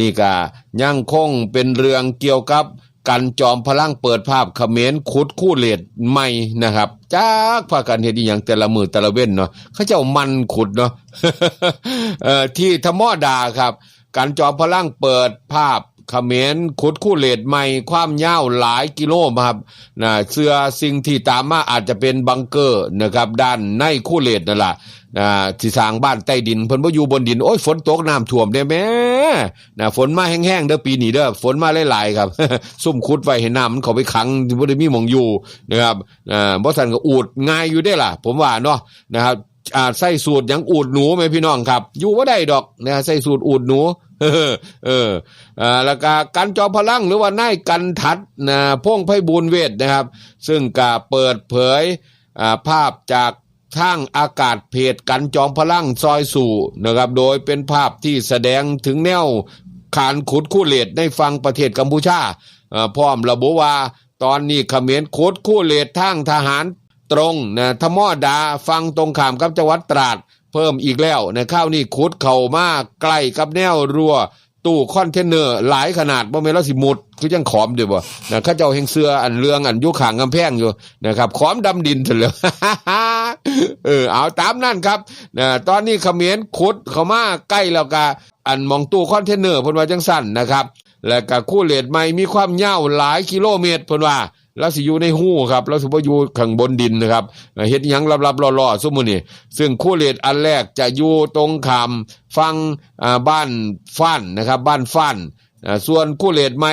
นี่ก็ยังคงเป็นเรื่องเกี่ยวกับกันจอมพลังเปิดภาพเขมรขุดคู่เลดใหม่นะครับจากพากันเฮ็ดอีหยังแต่ละมือแต่ละเว้นเนาะเขาเจ้ามันขุดเนาะเอ่อที่ธรรมดาครับกันจอมพลังเปิดภาพเขมรขุดคู่เลดใหม่ ความยาวหลายกิโลครับนะเสื้อสิ่งที่ตามมาอาจจะเป็นบังเกอร์นะครับ ด้านในคู่เลดนั่นล่ะนะที่สร้างบ้านใต้ดินเพิ่นบ่อยู่บนดินโอ้ยฝนตกน้ำท่วมได้แม่ นะฝนมาแห้งๆเด้อปีนี้เด้อฝนมาหลายๆครับ ซุ่มขุดไว้ให้น้ำมันเขาไปขังบ่ได้มีหมองอยู่นะครับอ่าบ่ซั่นก็อูดง่ายอยู่ได้ล่ะ ผมว่าเนาะนะครับอ่าใส่สูตรยังอูดหนูไหมพี่น้องครับ อยู่บ่าได้ดอกนะใส่สูตรอูดหนูเออเอออ่าแล้วก็กันจอมพลังหรือว่านายกันทัดนะพงไพบูลเวทนะครับ ซึ่งก็เปิดเผยอ่าภาพจาก ทางอากาศเพจกันจอมพลังซอยสู่นะครับ โดยเป็นภาพที่แสดงถึงแนวขานขุดคู่เลดในฝั่งประเทศกัมพูชาพ่อพร้อมระบุว่าตอนนี้เขมรขุดคู่เลดทางทหารตรงนะทมอดาฟังตรงขามกับจังหวัดตราด เพิ่มอีกแล้วนะข้าวนี่ขุดเข้ามาใกล้กับแนวรั้ว ตู้คอนเทนเนอร์หลายขนาดบ่แม่นเราสิมุดคือยังขอมด้วยบ่นะข้าเจ้าเฮงเสื้ออันเรืองอันอยู่ข้างกำแพงอยู่นะครับขอมดำดินซะแล้วเออเอาตามนั่นครับนะตอนนี้เขมรขุดเข้ามาใกล้แล้วก็อันมองตู้คอนเทนเนอร์เพิ่นว่าจังสั่นนะครับ แล้วก็คู่เลดใหม่มีความยาวหลายกิโลเมตรเพิ่นว่า แล้วสิอยู่ในหู้ครับแล้วสิบ่อยู่ข้างบนดินนะครับเฮ็ดหยังลับๆล่อๆซุมื้อนี้ซึ่งคู่เลดอันแรกจะอยู่ตรงขามฝั่งอ่าบ้านฟ้านนะครับ บ้านฟ้านอ่าส่วนคู่เลดใหม่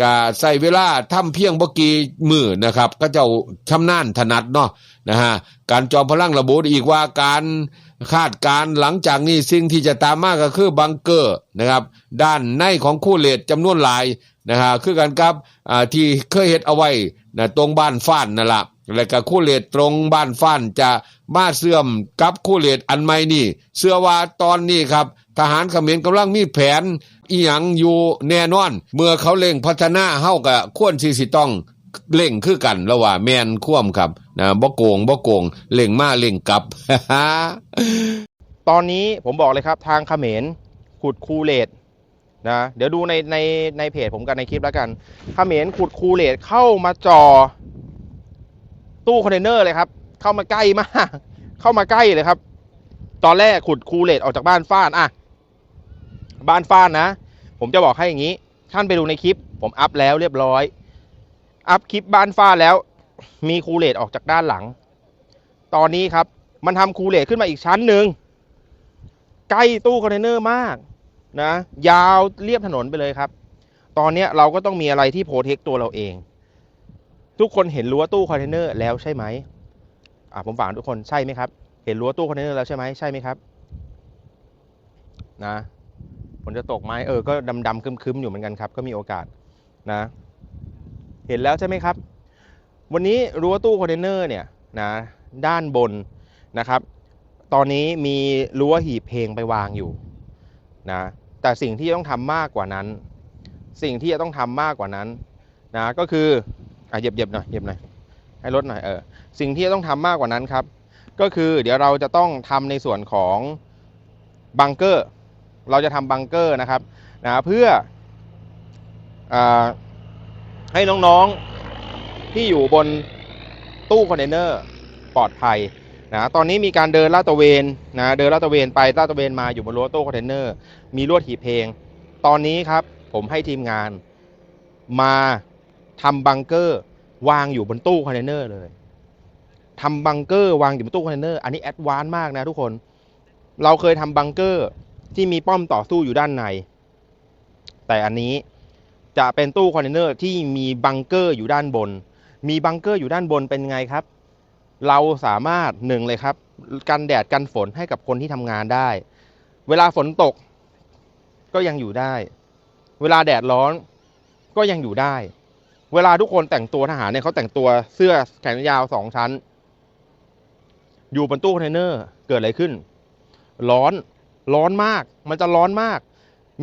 ก็ใช้เวลาทำเพียงบ่กี่มื้อนะครับ ก็เจ้าชำนาญถนัดเนาะนะฮะการจอมพลังระบุอีกว่าการคาดการณ์หลังจากนี้สิ่งที่จะตามมาก็คือบังเกอร์นะครับ ด้านในของคู่เลดจำนวนหลาย นะฮะคือกันครับอ่าที่เคยเฮ็ดเอาไว้นะตรงบ้านฟ้านนั่นละแล้วก็คู่เลดตรงบ้านฟ้านจะมาเสื่อมกับคู่เลดอันใหม่นี่เชื่อว่าตอนนี้ครับ ทหารเขมรกำลังมีแผนอีหยังอยู่แน่นอน เมื่อเขาเร่งพัฒนาเฮาก็ควรสิสิต้องเร่งคือกันแล้วว่าแมนคว่ำครับนะบ่โกงบ่โกงเร่งมาเร่งกลับ ตอนนี้ผมบอกเลยครับทางเขมรขุดคูเลต นะเดี๋ยวดูในในในเพจผมกันในคลิปแล้วกันเขมรขุดคูเลตเข้ามาจอตู้คอนเทนเนอร์เลยครับ เข้ามาใกล้มากเข้ามาใกล้เลยครับ ตอนแรกขุดคูเลตออกจากบ้านฟ้านอะบ้านฟ้านนะ ผมจะบอกให้อย่างนี้ ท่านไปดูในคลิป ผมอัพแล้วเรียบร้อย อัพคลิปบ้านฟ้านแล้ว มีคูเลตออกจากด้านหลัง ตอนนี้ครับ มันทำคูเลตขึ้นมาอีกชั้นหนึ่งใกล้ตู้คอนเทนเนอร์มาก นะ ยาวเรียบถนนไปเลยครับ ตอนนี้เราก็ต้องมีอะไรที่โปรเทคตัวเราเอง ทุกคนเห็นรั้วตู้คอนเทนเนอร์แล้วใช่ไหมอะผมฝากทุกคนใช่ไหมครับ เห็นรั้วตู้คอนเทนเนอร์แล้วใช่ไหมใช่ไหมครับ นะฝนจะตกไหมเออก็ดำดำๆคึมๆอยู่เหมือนกันครับ ก็มีโอกาสนะ เห็นแล้วใช่ไหมครับ วันนี้รั้วตู้คอนเทนเนอร์เนี่ยนะด้านบนนะครับ ตอนนี้มีรั้วหีบเพลงไปวางอยู่ นะแต่สิ่งที่ต้องทำมากกว่านั้น สิ่งที่จะต้องทำมากกว่านั้นนะก็คืออะเหยียบเหยียบหน่อยเหยียบหน่อยให้ลดหน่อยเออสิ่งที่จะต้องทำมากกว่านั้นครับ ก็คือเดี๋ยวเราจะต้องทำในส่วนของบังเกอร์ เราจะทำบังเกอร์นะครับนะเพื่ออให้น้องๆที่อยู่บนตู้คอนเทนเนอร์ปลอดภัย นะตอนนี้มีการเดินลาดตระเวนนะเดินลาดตระเวนไปลาดตระเวนมาอยู่บนรั้วตู้คอนเทนเนอร์มีลวดหีบเพลง ตอนนี้ครับผมให้ทีมงานมาทำบังเกอร์วางอยู่บนตู้คอนเทนเนอร์เลยทำบังเกอร์วางอยู่บนตู้คอนเทนเนอร์อันนี้แอดวานซ์มากนะทุกคน เราเคยทำบังเกอร์ที่มีป้อมต่อสู้อยู่ด้านใน แต่อันนี้จะเป็นตู้คอนเทนเนอร์ที่มีบังเกอร์อยู่ด้านบน มีบังเกอร์อยู่ด้านบนเป็นไงครับ เราสามารถหนึ่งเลยครับ กันแดดกันฝนให้กับคนที่ทำงานได้ เวลาฝนตกก็ยังอยู่ได้ เวลาแดดร้อนก็ยังอยู่ได้ เวลาทุกคนแต่งตัวทหารเนี่ยเขาแต่งตัวเสื้อแขนยาวสองชั้น อยู่บนตู้คอนเทนเนอร์เกิดอะไรขึ้น ร้อนร้อนมาก มันจะร้อนมาก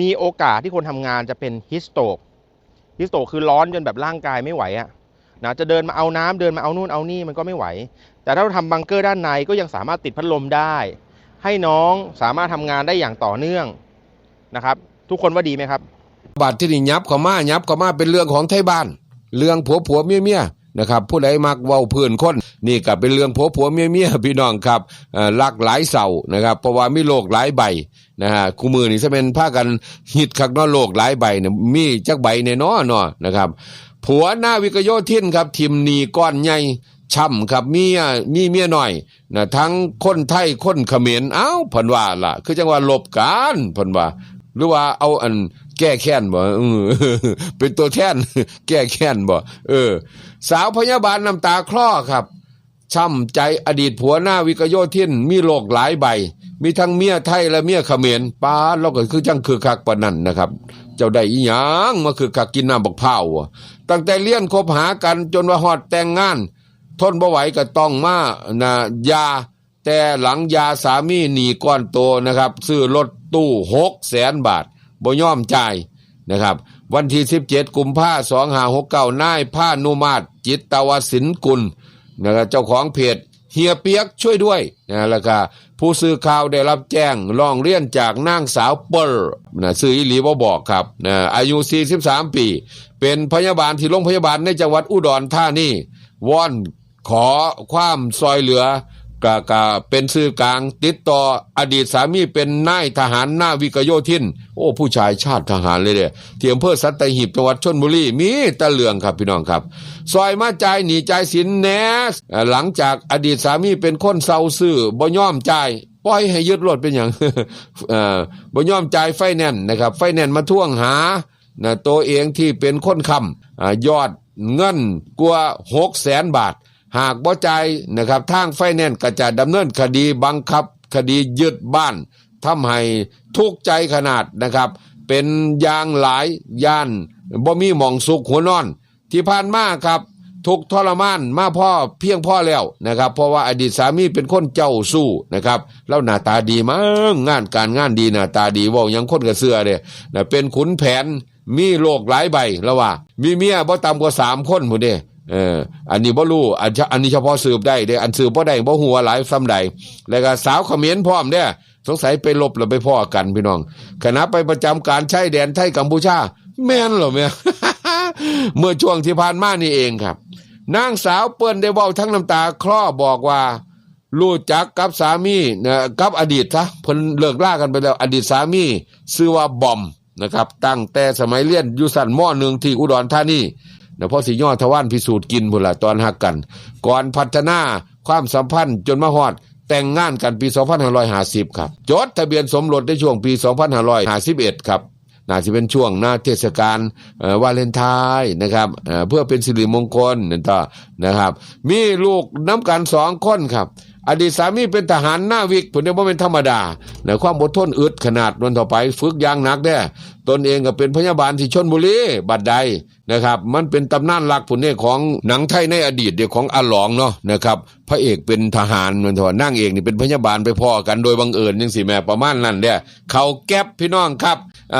มีโอกาสที่คนทำงานจะเป็นฮิสโตกฮิสโตกคือร้อนจนแบบร่างกายไม่ไหวอะ นะจะเดินมาเอาน้ำเดินมาเอานู่นเอานี่มันก็ไม่ไหว แต่ถ้าเราทำบังเกอร์ด้านในก็ยังสามารถติดพัดลมได้ ให้น้องสามารถทำงานได้อย่างต่อเนื่องนะครับ ทุกคนว่าดีไหมครับ บาดที่นี่ยับข้ามายับข้ามาเป็นเรื่องของไทยบ้าน เรื่องผัวผัวเมียเมียนะครับผู้ใดมักเว้าพื้นคนนี่ก็เป็นเรื่องผัวผัวเมียเมียพี่น้องครับหลักหลายเสานะครับเพราะว่ามีโลกหลายใบนะฮะคู่มือนี่จะเป็นพากันฮิตคักนาะโลกหลายใบเนี่ยมีจักใบในน้อเนาะนะครับ ผัวหน้าวิกโยธินครับทิมนีก้อนใหญ่ช่ำครับเมียมีเมียหน่อยนะทั้งคนไทยคนเขมรเอ้าพันว่าล่ะ คือจังว่าลบกันพันว่า หรือว่าเอาอันแก้แค้นบ่เออเป็นตัวแทน แก้แค้นบ่เออ สาวพยาบาลน้ำตาคลอครับ ช่ำใจอดีตผัวหน้าวิกโยธินมีโรคหลายใบ มีทั้งเมียไทยและเมียเขมรป้าเราก็คือจังคือคักปนนั้นนะครับ เจ้าได้อีหยังมาคือคักกินน้ำบักพร้าตั้งแต่เลี้ยนคบหากันจนว่าฮอดแต่งงาน ทนบ่ไหวก็ต้องมานะยา แต่หลังยาสามีหนีก้อนโตนะครับ ซื้อรถตู้หกแสนบาทบ่ยอมจ่ายนะครับวันที่ 17 กุมภาสองหาหกเก้านายผ้านุมาตจิตตวสินกุล นะครับเจ้าของเพจเฮียเปียกช่วยด้วยนะแล้วก็ผู้สื่อข่าวได้รับแจ้งร้องเรียนจากนางสาวเปิลนะซื้ออีหลีบ่าบอกครับนะอายุ 43 ปี เป็นพยาบาลที่โรงพยาบาลในจังหวัดอุดรธานีวอนขอความซอยเหลือกะกะเป็นสื่อกลางติดต่ออดีตสามีเป็นนายทหารหน้าวิกโยธิน โอ้ผู้ชายชาติทหารเลยเด้ที่อำเภอสัตหีบจังหวัดชนบุรีมีตะเหลืองครับพี่น้องครับ ซอยมาจ่ายหนีจ่ายสินแหนสหลังจากอดีตสามีเป็นคนเศร้าซื่อบ่ย่อมจ่ายปล่อยให้ยึดรถเป็นอย่างเอ่อบ่อมจ่ายไฟแนนซ์นะครับ ไฟแนนซ์มาท่วงหานะตัวเองที่เป็นคนค้ำอยอดเงินกว่าหกแสนบาท หากบ่จ่ายนะครับทางไฟแนนซ์ก็จะดำเนินคดีบังคับคดียึดบ้านทำให้ทุกข์ใจขนาดนะครับ เป็นยางหลายย่านบ่มีหมองสุขหัวนอน ที่ผ่านมาครับทุกทรมานมาพ่อเพียงพ่อแล้วนะครับ เพราะว่าอดีตสามีเป็นคนเจ้าสู้นะครับแล้วหน้าตาดีมากงานการงานดีหน้าตาดีว่ายังคนกระเสือเนี่ยนะเป็นขุนแผนมีโลกหลายใบแล้วว่า มีเมียบ่ต่ำกว่าสามคนหมดเด้เอออันนี้บ่รู้อันอันนี้เฉพาะสืบได้เด้อันสืบบ่ได้บ่หัวหลายซ้ำใดแล้วก็สาวเขมิ้นพร้อมเด้สงสัยไปลบแล้วไปพ่อกันพี่น้องขณะไปประจำการใช้แดนไทยกัมพูชา แม่นเหรอแม่ เมื่อช่วงที่ผ่านมานี่เองครับ นางสาวเปิ้นได้เว้าทั้งน้ำตาคลอบอกว่ารู้จักกับสามีนะกับอดีตซะเพิ่นเลิกล่ากันไปแล้วอดีตสามีชื่อว่าบอมนะครับ ตั้งแต่สมัยเรียนอยู่สันม่อหนึ่งที่อุดรธานีนะพอสิย่อทวานพิสูจน์กินพุ่นละตอนหักกัน ก่อนพัฒนาความสัมพันธ์จนมาฮอด แต่งงานกันปี 2550 ครับ จดทะเบียนสมรสในช่วงปี 2551 ครับ น่าจะเป็นช่วงหน้าเทศกาลวาเลนไทน์นะครับเอ่อเพื่อเป็นสิริมงคลนั่นต่อนะครับ มีลูกน้ำกันสองคนครับ อดีตสามีเป็นทหารหน้าวิกผมเรียว่าเป็นธรรมดานะความอดทนอึดขนาดวันต่อไป ฝึกอย่างหนักเด้ตนเองก็เป็นพยาบาลที่ชนบุรีบัดใดนะครับ มันเป็นตำนานหลักผลเนี่ยของหนังไทยในอดีตเดียวของอาหลองเนาะนะครับ พระเอกเป็นทหารมันถอนั่งเอกนี่เป็นพยาบาลไปพ่อกันโดยบังเอิญยังสิแม่ประมาณนั้นเด้เขาแก๊บพี่น้องครับ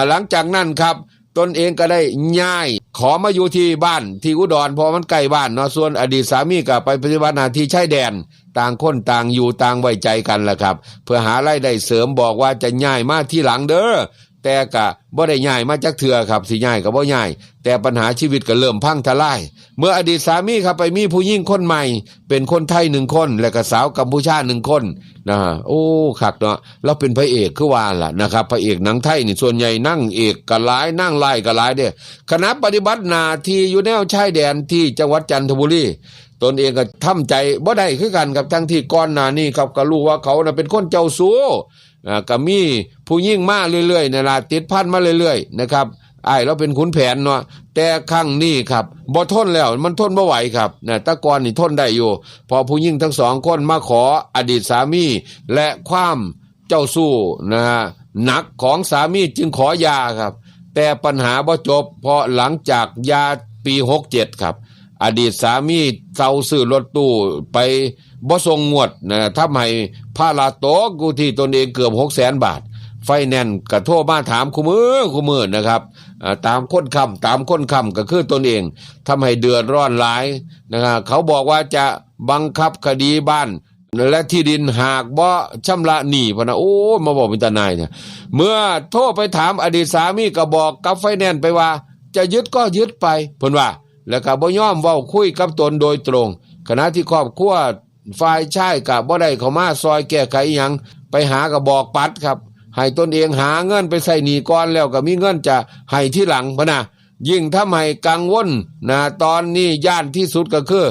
หลังจากนั้นครับ ตนเองก็ได้ย้าย ขอมาอยู่ที่บ้านที่อุดรพอมันใกล้บ้านเนาะส่วนอดีตสามีก็ไปปฏิบัติหน้าที่ชายแดน ต่างคนต่างอยู่ต่างไว้ใจกันแหละครับ เพื่อหารายได้เสริมบอกว่าจะย้ายมาที่หลังเด้อ แต่ก็บ่ได้ย้ายมาจากเถื่อครับสิย้ายก็บ่ย้าย แต่ปัญหาชีวิตก็เริ่มพังทลาย เมื่ออดีตสามีครับไปมีผู้หญิงคนใหม่ เป็นคนไทยหนึ่งคน และก็สาวกัมพูชาหนึ่งคนนะฮะโอ้คักเนาะเราเป็นพระเอกคือว่าล่ะนะครับพระเอกหนังไทยนี่ส่วนใหญ่นั่งเอกกะหลายนั่งไล่กะหลายเด้คณะปฏิบัติหนาที่อยู่แนวชายแดนที่จังหวัดจันทบุรีตนเองก็ทำใจบ่ได้คือกันกับทั้งที่ก่อนหน้านี้ครับก็รู้ว่าเขาน่ะเป็นคนเจ้าสู้อ่าก็มี ผู้ยิ่งมาเรื่อยๆนะล่ะติดพันมาเรื่อยๆนะครับไอ้เราเป็นขุนแผนเนาะแต่ครั้งนี้ครับบ่ทนแล้วมันทนบ่ไหวครับนะแตะกอนนี่ทนได้อยู่ พอผู้ยิ่งทั้งสองคนมาขออดีตสามีและความเจ้าสู้นะฮะหนักของสามีจึงขอยาครับ แต่ปัญหาบ่จบเพราะหลังจากยาปี67ครับ อดีตสามีเซาซื้อรถตู้ไปบ่ส่งงวดนะทำให้พาลาโตกูที่ตนเองเกือบ6 0 0 0 0 0บาท ไฟแนนซ์ก็โทรมาถามคู่มือคู่มือนะครับตามค้นคำตามค้นคำก็คือตนเองทำให้เดือดร้อนหลายนะครับเขาบอกว่าจะบังคับคดีบ้าน และที่ดินหากบ่ชำระหนี้พนะโอ้มาบอกเป็นตานายเนี่ยเมื่อโทรไปถามอดีตสามีก็บอกกับไฟแนนซ์ไปว่า จะยึดก็ยึดไปพนว่า แล้วก็บ่ยอมเว้าคุยกับตนโดยตรง ขณะที่ครอบครัวฝ่ายชายก็บ่ได้เข้ามาซอยแก้ไขยังไปหาก็บอกปัดครับ ให้ตนเองหาเงินไปใส่หนีก่อนแล้วก็มีเงินจะให้ที่หลังพะนะยิ่งทำให้กังวลนะตอนนี้ย่านที่สุดก็คือ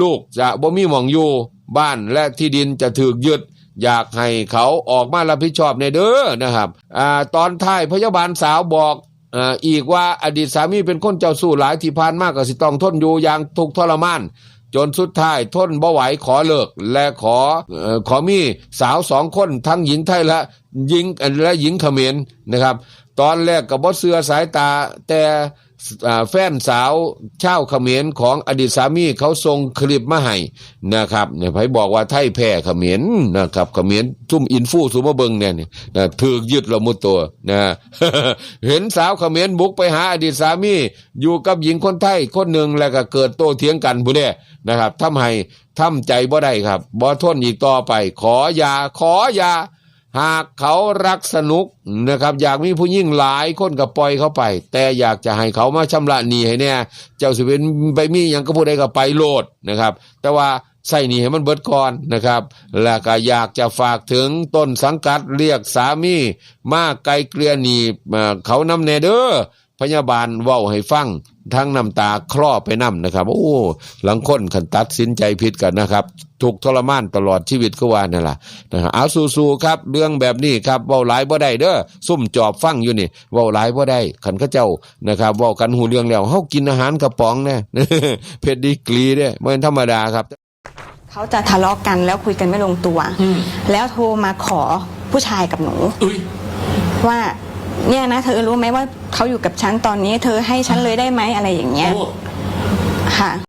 ลูกจะบ่มีหมองอยู่บ้านและที่ดินจะถูกยึด อยากให้เขาออกมารับผิดชอบในเด้อนะครับอ่าตอนท้ายพยาบาลสาวบอกอ่าอีกว่าอดีตสามีเป็นคนเจ้าสู้หลายที่ผ่านมากก็สิต้องทนอยู่อย่างทุกทรมาน จนสุดท้ายทนบ่ไหวขอเลิก และขออขอมีสาวสองคนทั้งหญิงไทยและหญิงและหญิงเขมรนะครับ ตอนแรกก็บ่เสือสายตาแต่ แฟนสาวเช่าเขมรของอดีตสามีเขาส่งคลิปมาให้นะครับเนี่ยไผบอกว่าไทยแพ้เขมรนะครับเขมรซุ่มอินฟูซุมาเบิงเนี่ยนะถูกยึดละมุดตัวนะเห็นสาวเขมรบุกไปหาอดีตสามีอยู่กับหญิงคนไทยคนหนึ่งแล้วก็เกิดโต้เถียงกันบุเด้นะครับทำให้ทำใจบ่ได้ครับบ่ทนอีกต่อไป ขอยาขอยา หากเขารักสนุกนะครับ อยากมีผู้ยิ่งหลายคนก็ปล่อยเขาไป แต่อยากจะให้เขามาชำระหนี้ให้แน่เจ้าสิเป็นไปมีหยังก็ผู้ใดก็ไปโลดนะครับ แต่ว่าใส่หนี้ให้มันเบิดก่อนนะครับ แล้วก็อยากจะฝากถึงต้นสังกัดเรียกสามีมาไกลเกลี่ยหนีเอ่อเขานำแนเด้อพยาบาลเว้าให้ฟังทั้งน้ำตาคลอไปน้ำนะครับ โอ้หลังคนขันตัดสินใจผิดกันนะครับ ถูกทรมานตลอดชีวิตก็ว่านั่นแหละนะครับเอาสู้ๆครับ เรื่องแบบนี้ครับเว้าหลายบ่ได้เด้อซุ่มจอบฟังอยู่นี่เว้าหลายบ่ได้ขันเขาเจ้านะครับเว้ากันหูเรื่องแล้วเฮากินอาหารกระป๋องแน่เพชรดีกรีเด้บ่เป็นธรรมดาครับเขาจะทะเลาะกันแล้วคุยกันไม่ลงตัว แล้วโทรมาขอผู้ชายกับหนูว่าเนี่ยนะเธอรู้ไหมว่าเขาอยู่กับฉันตอนนี้ เธอให้ฉันเลยได้ไหมอะไรอย่างเงี้ยค่ะ